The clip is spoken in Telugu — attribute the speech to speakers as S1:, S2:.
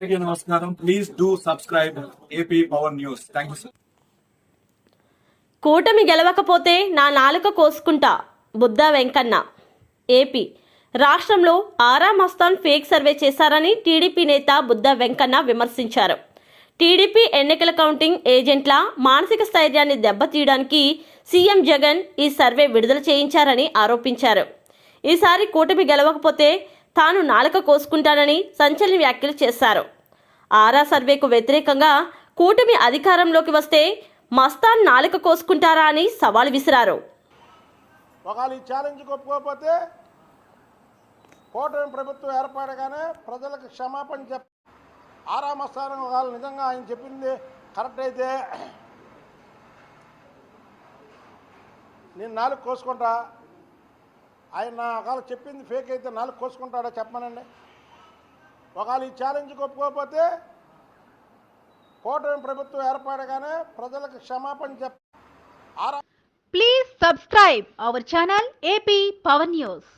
S1: నమస్కారం. Please do subscribe AP power news thank you sir
S2: కూటమి గెలవకపోతే నా నాలుక కోసుకుంటా బుద్ధ వెంకన్న. ఏపీ రాష్ట్రంలో ఆరా మస్తాన్ ఫేక్ సర్వే చేశారని టీడీపీ నేత బుద్ధ వెంకన్న విమర్శించారు. టీడీపీ ఎన్నికల కౌంటింగ్ ఏజెంట్ల మానసిక స్థైర్యాన్ని దెబ్బతీయడానికి సీఎం జగన్ ఈ సర్వే విడుదల చేయించారని ఆరోపించారు. ఈసారి కూటమి గెలవకపోతే తాను నాలుక కోసుకుంటానని సంచలన వ్యాఖ్యలు చేశారు. ఆరా సర్వేకు వ్యతిరేకంగా కూటమి అధికారంలోకి వస్తే మస్తాన్ నాలుక కోసుకుంటారా అని సవాల్ విసిరారు.
S3: ఒకవేళ ఈ ఛాలెంజ్ ఒప్పుకోకపోతే కూటమి ప్రభుత్వం ఏర్పడగానే ప్రజలకు క్షమాపణ చెప్ ఆరామస్థానం ఒకవేళ నిజంగా ఆయన చెప్పింది కరెక్ట్ అయితే నేను నాలుగు కోసుకుంటా ఆయన ఒకవేళ చెప్పింది ఫేక్ అయితే నాలుగు కోసుకుంటాడా? చెప్పమనండి. ఒకవేళ ఈ ఛాలెంజ్ ఒప్పుకోకపోతే కూటమి ప్రభుత్వం ఏర్పడగానే ప్రజలకు క్షమాపణ చెప్
S4: please subscribe our channel AP power news